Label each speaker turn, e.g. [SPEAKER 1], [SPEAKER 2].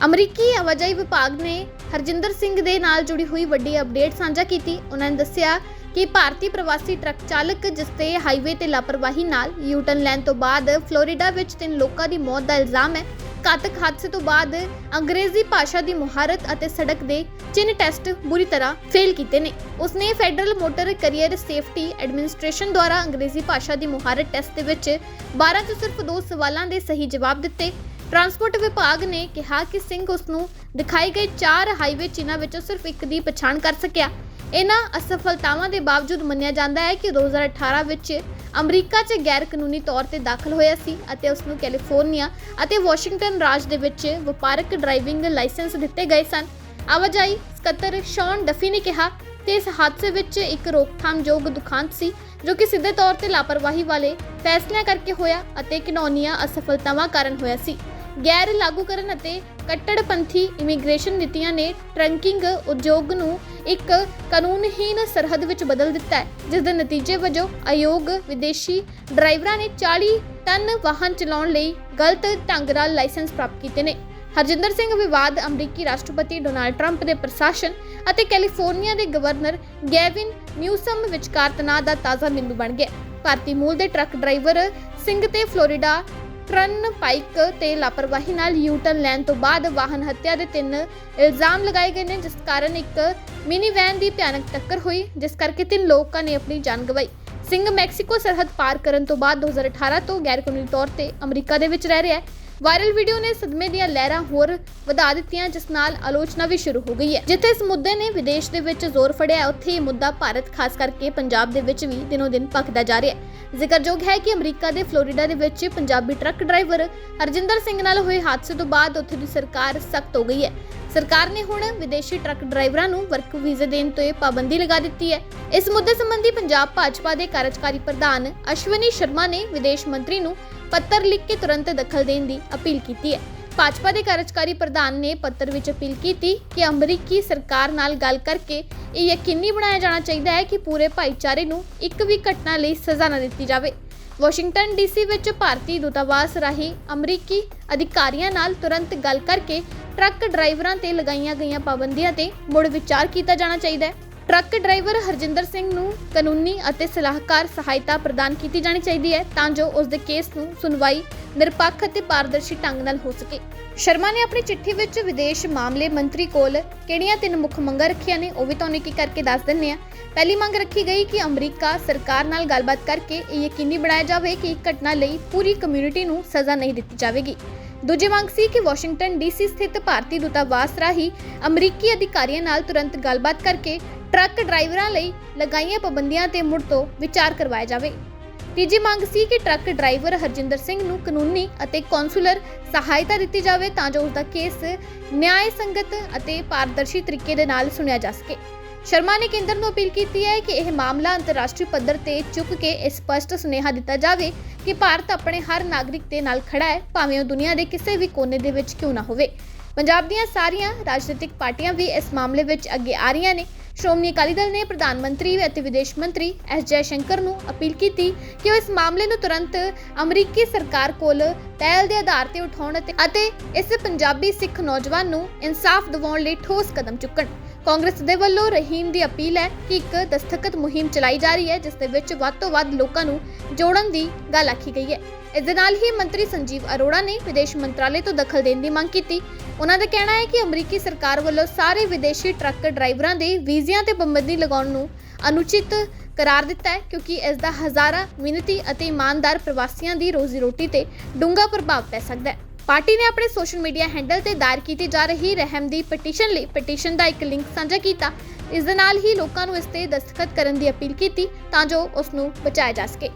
[SPEAKER 1] ਅਮਰੀਕੀ ਆਵਾਜਾਈ ਵਿਭਾਗ ਨੇ ਹਰਜਿੰਦਰ ਸਿੰਘ ਦੇ ਨਾਲ ਜੁੜੀ ਹੋਈ ਵੱਡੀ ਅਪਡੇਟ ਸਾਂਝਾ ਕੀਤੀ। ਉਹਨਾਂ ਨੇ ਦੱਸਿਆ ਕਿ ਭਾਰਤੀ ਪ੍ਰਵਾਸੀ ਟਰੱਕ ਚਾਲਕ, ਜਿਸ ਤੇ ਹਾਈਵੇ ਤੇ ਲਾਪਰਵਾਹੀ ਨਾਲ ਯੂਟਰਨ ਲੈਣ ਤੋਂ ਬਾਅਦ ਫਲੋਰੀਡਾ ਵਿੱਚ ਤਿੰਨ ਲੋਕਾਂ ਦੀ ਮੌਤ ਦਾ ਇਲਜ਼ਾਮ ਹੈ, ਘਾਤਕ ਹਾਦਸੇ ਤੋਂ ਬਾਅਦ ਅੰਗਰੇਜ਼ੀ ਭਾਸ਼ਾ ਦੀ ਮੁਹਾਰਤ ਅਤੇ ਸੜਕ ਦੇ ਚਿੰਨ ਟੈਸਟ ਬੁਰੀ ਤਰ੍ਹਾਂ ਫੇਲ ਕੀਤੇ ਨੇ। ਉਸਨੇ Federal Motor Carrier Safety Administration ਦੁਆਰਾ ਅੰਗਰੇਜ਼ੀ ਭਾਸ਼ਾ ਦੀ ਮੁਹਾਰਤ ਟੈਸਟ ਦੇ ਵਿੱਚ 12 ਤੋਂ ਸਿਰਫ ਦੋ ਸਵਾਲਾਂ ਦੇ ਸਹੀ ਜਵਾਬ ਦਿੱਤੇ। ਟਰਾਂਸਪੋਰਟ ਵਿਭਾਗ ਨੇ ਕਿਹਾ ਕਿ ਸਿੰਘ ਉਸ ਨੂੰ ਦਿਖਾਏ ਗਏ ਚਾਰ ਹਾਈਵੇ ਚਿੰਨ੍ਹਾਂ ਵਿੱਚੋਂ ਸਿਰਫ ਇੱਕ ਦੀ ਪਛਾਣ ਕਰ ਸਕਿਆ। ਇਹਨਾਂ ਅਸਫਲਤਾਵਾਂ ਦੇ ਬਾਵਜੂਦ ਮੰਨਿਆ ਜਾਂਦਾ ਹੈ ਕਿ 2018 ਵਿੱਚ ਅਮਰੀਕਾ 'ਚ ਗੈਰ ਕਾਨੂੰਨੀ ਤੌਰ ਤੇ ਦਾਖਲ ਹੋਇਆ ਸੀ ਅਤੇ ਉਸ ਨੂੰ ਕੈਲੀਫੋਰਨੀਆ ਅਤੇ ਵਾਸ਼ਿੰਗਟਨ ਰਾਜ ਦੇ ਵਿੱਚ ਵਪਾਰਕ ਡਰਾਈਵਿੰਗ ਲਾਇਸੈਂਸ ਦਿੱਤੇ ਗਏ ਸਨ। ਆਵਾਜਾਈ ਸਕੱਤਰ ਸ਼ੌਨ ਡਫੀ ਨੇ ਕਿਹਾ ਕਿ ਇਸ ਹਾਦਸੇ ਵਿੱਚ ਇੱਕ ਰੋਕਥਾਮਯੋਗ ਦੁਖਾਂਤ ਸੀ, ਜੋ ਕਿ ਸਿੱਧੇ ਤੌਰ ਤੇ ਲਾਪਰਵਾਹੀ ਵਾਲੇ ਫੈਸਲਿਆਂ ਕਰਕੇ ਹੋਇਆ ਅਤੇ ਘਿਨੌਨੀਆਂ ਅਸਫਲਤਾਵਾਂ ਕਾਰਨ ਹੋਇਆ ਸੀ। ਗੈਰ ਲਾਗੂਕਰਨ ਅਤੇ ਕੱਟੜਪੰਥੀ ਇਮੀਗ੍ਰੇਸ਼ਨ ਨੀਤੀਆਂ ਨੇ ਟਰੰਕਿੰਗ ਉਦਯੋਗ ਨੂੰ ਇੱਕ ਕਾਨੂੰਨਹੀਨ ਸਰਹੱਦ ਵਿੱਚ ਬਦਲ ਦਿੱਤਾ ਹੈ ਜਿਸ ਦੇ ਨਤੀਜੇ ਵਜੋਂ ਅਯੋਗ ਵਿਦੇਸ਼ੀ ਡਰਾਈਵਰਾਂ ਨੇ 40 ਟਨ ਵਾਹਨ ਚਲਾਉਣ ਲਈ ਗਲਤ ਢੰਗ ਨਾਲ ਲਾਇਸੈਂਸ ਪ੍ਰਾਪਤ ਕੀਤੇ ਨੇ। ਹਰਜਿੰਦਰ ਸਿੰਘ ਵਿਵਾਦ ਅਮਰੀਕੀ ਰਾਸ਼ਟਰਪਤੀ ਡੋਨਾਲਡ ਟਰੰਪ ਦੇ ਪ੍ਰਸ਼ਾਸਨ ਅਤੇ ਕੈਲੀਫੋਰਨੀਆ ਦੇ ਗਵਰਨਰ ਗੈਵਿਨ ਨਿਊਸਮ ਵਿਚਕਾਰ ਤਣਾਅ ਦਾ ਤਾਜ਼ਾ ਬਿੰਦੂ ਬਣ ਗਿਆ ਭਾਰਤੀ ਮੂਲ ਦੇ ਟਰੱਕ ਡਰਾਈਵਰ ਸਿੰਘ ਤੇ ਫਲੋਰੀਡਾ ਟਰਨ ਪਾਈਕ ਤੇ ਲਾਪਰਵਾਹੀ ਨਾਲ ਯੂਟਰਨ ਲੈਣ ਤੋਂ ਬਾਅਦ ਵਾਹਨ ਹੱਤਿਆ ਦੇ ਤਿੰਨ ਇਲਜ਼ਾਮ ਲਗਾਏ ਗਏ ਨੇ, ਜਿਸ ਕਾਰਨ ਇੱਕ ਮਿਨੀ ਵੈਨ ਦੀ ਭਿਆਨਕ ਟੱਕਰ ਹੋਈ, ਜਿਸ ਕਰਕੇ ਤਿੰਨ ਲੋਕਾਂ ਨੇ ਆਪਣੀ ਜਾਨ ਗਵਾਈ। ਸਿੰਘ ਮੈਕਸੀਕੋ ਸਰਹੱਦ ਪਾਰ ਕਰਨ ਤੋਂ ਬਾਅਦ 2018 ਤੋਂ ਗੈਰ ਕਾਨੂੰਨੀ ਤੌਰ ਤੇ ਅਮਰੀਕਾ ਦੇ ਵਿੱਚ ਰਹਿ ਰਿਹਾ ਹੈ। ਵਾਇਰਲ ਵੀਡੀਓ ਨੇ ਸਦਮੇ ਦੀਆਂ ਲਹਿਰਾਂ ਹੋਰ ਵਧਾ ਦਿੱਤੀਆਂ, ਜਿਸ ਨਾਲ ਆਲੋਚਨਾ ਵੀ ਸ਼ੁਰੂ ਹੋ ਗਈ ਹੈ। ਜਿੱਥੇ ਇਸ ਮੁੱਦੇ ਨੇ ਵਿਦੇਸ਼ ਦੇ ਵਿੱਚ ਜ਼ੋਰ ਫੜਿਆ, ਉੱਥੇ ਇਹ ਮੁੱਦਾ ਭਾਰਤ, ਖਾਸ ਕਰਕੇ ਪੰਜਾਬ ਦੇ ਵਿੱਚ ਵੀ ਦਿਨੋ ਦਿਨ ਭਖਦਾ ਜਾ ਰਿਹਾ ਹੈ। ਜ਼ਿਕਰਯੋਗ ਹੈ ਕਿ ਅਮਰੀਕਾ ਦੇ ਫਲੋਰੀਡਾ ਦੇ ਵਿੱਚ ਪੰਜਾਬੀ ਟਰੱਕ ਡਰਾਈਵਰ ਹਰਜਿੰਦਰ ਸਿੰਘ ਨਾਲ ਹੋਏ ਹਾਦਸੇ ਤੋਂ ਬਾਅਦ ਉੱਥੇ ਦੀ ਸਰਕਾਰ ਸਖਤ ਹੋ ਗਈ ਹੈ। ਸਰਕਾਰ ਨੇ ਹੁਣ ਵਿਦੇਸ਼ੀ ਟਰੱਕ ਡਰਾਈਵਰਾਂ ਨੂੰ ਵਰਕ ਵੀਜ਼ੇ ਦੇਣ ਤੋਂ ਇਹ ਪਾਬੰਦੀ ਲਗਾ ਦਿੱਤੀ ਹੈ। ਇਸ ਮੁੱਦੇ ਸੰਬੰਧੀ ਪੰਜਾਬ ਭਾਜਪਾ ਦੇ ਕਾਰਜਕਾਰੀ ਪ੍ਰਧਾਨ ਅਸ਼ਵਨੀ ਸ਼ਰਮਾ ਨੇ ਵਿਦੇਸ਼ ਮੰਤਰੀ ਨੂੰ ਪੱਤਰ ਲਿਖ ਕੇ ਤੁਰੰਤ ਦਖਲ ਦੇਣ ਦੀ ਅਪੀਲ ਕੀਤੀ ਹੈ। ਭਾਜਪਾ ਦੇ ਕਾਰਜਕਾਰੀ ਪ੍ਰਧਾਨ ਨੇ ਪੱਤਰ ਵਿੱਚ ਅਪੀਲ ਕੀਤੀ ਕਿ ਅਮਰੀਕੀ ਸਰਕਾਰ ਨਾਲ ਗੱਲ ਕਰਕੇ ਇਹ ਯਕੀਨੀ ਬਣਾਇਆ ਜਾਣਾ ਚਾਹੀਦਾ ਹੈ ਕਿ ਪੂਰੇ ਭਾਈਚਾਰੇ ਨੂੰ ਇੱਕ ਵੀ ਘਟਨਾ ਲਈ ਸਜ਼ਾ ਨਾ ਦਿੱਤੀ ਜਾਵੇ। ਵਾਸ਼ਿੰਗਟਨ ਡੀਸੀ ਵਿੱਚ ਭਾਰਤੀ ਦੂਤਾਵਾਸ ਰਾਹੀਂ ਅਮਰੀਕੀ ਅਧਿਕਾਰੀਆਂ ਨਾਲ ਤੁਰੰਤ ਗੱਲ ਕਰਕੇ ਟਰੱਕ ਡਰਾਈਵਰਾਂ ਤੇ ਲਗਾਈਆਂ ਗਈਆਂ ਪਾਬੰਦੀਆਂ ਤੇ ਮੁੜ ਵਿਚਾਰ ਕੀਤਾ ਜਾਣਾ ਚਾਹੀਦਾ ਹੈ। ਟਰੱਕ ਡਰਾਈਵਰ ਹਰਜਿੰਦਰ ਸਿੰਘ ਨੂੰ ਕਾਨੂੰਨੀ ਅਤੇ ਸਲਾਹਕਾਰ ਸਹਾਇਤਾ ਪ੍ਰਦਾਨ ਕੀਤੀ ਜਾਣੀ ਚਾਹੀਦੀ ਹੈ ਤਾਂ ਜੋ ਉਸ ਦੇ ਕੇਸ ਨੂੰ ਸੁਣਵਾਈ ਨਿਰਪੱਖ ਅਤੇ ਪਾਰਦਰਸ਼ੀ ਢੰਗ ਨਾਲ ਹੋ ਸਕੇ। ਸ਼ਰਮਾ ਨੇ ਆਪਣੀ ਚਿੱਠੀ ਵਿੱਚ ਵਿਦੇਸ਼ ਮਾਮਲੇ ਮੰਤਰੀ ਕੋਲ ਕਿਹੜੀਆਂ ਤਿੰਨ ਮੁੱਖ ਮੰਗਾਂ ਰੱਖੀਆਂ ਨੇ ਉਹ ਵੀ ਤੁਹਾਨੂੰ ਇੱਕ ਕਰਕੇ ਦੱਸ ਦਿੰਨੇ ਆ ਪਹਿਲੀ ਮੰਗ ਰੱਖੀ ਗਈ ਕਿ ਅਮਰੀਕਾ ਸਰਕਾਰ ਨਾਲ ਗੱਲਬਾਤ ਕਰਕੇ ਇਹ ਯਕੀਨੀ ਬਣਾਇਆ ਜਾਵੇ ਕਿ ਇੱਕ ਘਟਨਾ ਲਈ ਪੂਰੀ ਕਮਿਊਨਿਟੀ ਨੂੰ ਸਜ਼ਾ ਨਹੀਂ ਦਿੱਤੀ ਜਾਵੇਗੀ। ਦੂਜੀ ਮੰਗ ਸੀ ਕਿ ਵਾਸ਼ਿੰਗਟਨ ਡੀਸੀ ਸਥਿਤ ਭਾਰਤੀ ਦੂਤਾਵਾਸ ਰਾਹੀਂ ਅਮਰੀਕੀ ਅਧਿਕਾਰੀਆਂ ਨਾਲ ਤੁਰੰਤ ਗੱਲਬਾਤ ਕਰਕੇ ਟਰੱਕ ਡਰਾਈਵਰਾਂ ਲਈ ਲਗਾਈਆਂ ਪਾਬੰਦੀਆਂ ਤੇ ਮੁੜ ਤੋਂ ਵਿਚਾਰ ਕਰਵਾਇਆ ਜਾਵੇ। ਤੀਜੀ ਮੰਗ ਸੀ ਕਿ ਟਰੱਕ ਡਰਾਈਵਰ ਹਰਜਿੰਦਰ ਸਿੰਘ ਨੂੰ ਕਾਨੂੰਨੀ ਅਤੇ ਕੌਂਸੂਲਰ ਸਹਾਇਤਾ ਦਿੱਤੀ ਜਾਵੇ ਤਾਂ ਜੋ ਉਸ ਦਾ ਕੇਸ ਨਿਆਂ ਸੰਗਤ ਅਤੇ ਪਾਰਦਰਸ਼ੀ ਤਰੀਕੇ ਦੇ ਨਾਲ ਸੁਣਿਆ ਜਾ ਸਕੇ। ਸ਼ਰਮਾ ਨੇ ਕੇਂਦਰ ਨੂੰ ਅਪੀਲ ਕੀਤੀ ਹੈ ਕਿ ਇਹ ਮਾਮਲਾ ਅੰਤਰਰਾਸ਼ਟਰੀ ਪੱਧਰ ਤੇ ਚੁੱਕ ਕੇ ਇਹ ਸਪਸ਼ਟ ਸੁਨੇਹਾ ਦਿੱਤਾ ਜਾਵੇ ਕਿ ਭਾਰਤ ਆਪਣੇ ਹਰ ਨਾਗਰਿਕ ਦੇ ਨਾਲ ਖੜਾ ਹੈ, ਭਾਵੇਂ ਉਹ ਦੁਨੀਆ ਦੇ ਕਿਸੇ ਵੀ ਕੋਨੇ ਦੇ ਵਿੱਚ ਕਿਉਂ ਨਾ ਹੋਵੇ। ਪੰਜਾਬ ਦੀਆਂ ਸਾਰੀਆਂ ਰਾਜਨੀਤਿਕ ਪਾਰਟੀਆਂ ਵੀ ਇਸ ਮਾਮਲੇ ਵਿੱਚ ਅੱਗੇ ਆ ਰਹੀਆਂ ਨੇ। ਸ਼੍ਰੋਮਣੀ ਅਕਾਲੀ ਦਲ ਨੇ ਪ੍ਰਧਾਨ ਮੰਤਰੀ ਅਤੇ ਵਿਦੇਸ਼ ਮੰਤਰੀ ਐਸ ਜੈ ਸ਼ੰਕਰ ਨੂੰ ਅਪੀਲ ਕੀਤੀ ਕਿ ਉਹ ਇਸ ਮਾਮਲੇ ਨੂੰ ਤੁਰੰਤ ਅਮਰੀਕੀ ਸਰਕਾਰ ਕੋਲ ਪਹਿਲ ਦੇ ਆਧਾਰ ਤੇ ਉਠਾਉਣ ਅਤੇ ਇਸ ਪੰਜਾਬੀ ਸਿੱਖ ਨੌਜਵਾਨ ਨੂੰ ਇਨਸਾਫ ਦਿਵਾਉਣ ਲਈ ਠੋਸ ਕਦਮ ਚੁੱਕਣ। ਕਾਂਗਰਸ ਦੇ ਵੱਲੋਂ ਰਹੀਮ ਦੀ ਅਪੀਲ ਹੈ ਕਿ ਇੱਕ ਦਸਤਖਤ ਮੁਹਿੰਮ ਚਲਾਈ ਜਾ ਰਹੀ ਹੈ, ਜਿਸ ਦੇ ਵਿੱਚ ਵੱਧ ਤੋਂ ਵੱਧ ਲੋਕਾਂ ਨੂੰ ਜੋੜਨ ਦੀ ਗੱਲ ਆਖੀ ਗਈ ਹੈ। ਇਸ ਦੇ ਨਾਲ ਹੀ ਮੰਤਰੀ ਸੰਜੀਵ ਅਰੋੜਾ ਨੇ ਵਿਦੇਸ਼ ਮੰਤਰਾਲੇ ਤੋਂ ਦਖਲ ਦੇਣ ਦੀ ਮੰਗ ਕੀਤੀ। ਉਹਨਾਂ ਦਾ ਕਹਿਣਾ ਹੈ ਕਿ ਅਮਰੀਕੀ ਸਰਕਾਰ ਵੱਲੋਂ ਸਾਰੇ ਵਿਦੇਸ਼ੀ ਟਰੱਕ ਡਰਾਈਵਰਾਂ ਦੇ ਵੀਜ਼ਿਆਂ ਤੇ ਪਾਬੰਦੀ ਲਗਾਉਣ ਨੂੰ ਅਨੁਚਿਤ ਕਰਾਰ ਦਿੱਤਾ ਹੈ, ਕਿਉਂਕਿ ਇਸ ਦਾ ਹਜ਼ਾਰਾਂ ਮਿਹਨਤੀ ਅਤੇ ਇਮਾਨਦਾਰ ਪ੍ਰਵਾਸੀਆਂ ਦੀ ਰੋਜ਼ੀ ਰੋਟੀ ਤੇ ਡੂੰਘਾ ਪ੍ਰਭਾਵ ਪੈ ਸਕਦਾ ਹੈ। ਪਾਰਟੀ ਨੇ ਆਪਣੇ ਸੋਸ਼ਲ ਮੀਡੀਆ ਹੈਂਡਲ ਤੇ ਦਾਇਰ ਕੀਤੀ ਜਾ ਰਹੀ ਰਹਿਮ ਦੀ ਪਟੀਸ਼ਨ ਲਈ ਪਟੀਸ਼ਨ ਦਾ ਇੱਕ ਲਿੰਕ ਸਾਂਝਾ ਕੀਤਾ। ਇਸ ਦੇ ਨਾਲ ਹੀ ਲੋਕਾਂ ਨੂੰ ਇਸ ਤੇ ਦਸਤਖਤ ਕਰਨ ਦੀ ਅਪੀਲ ਕੀਤੀ ਤਾਂ ਜੋ ਉਸ ਨੂੰ ਬਚਾਇਆ ਜਾ ਸਕੇ।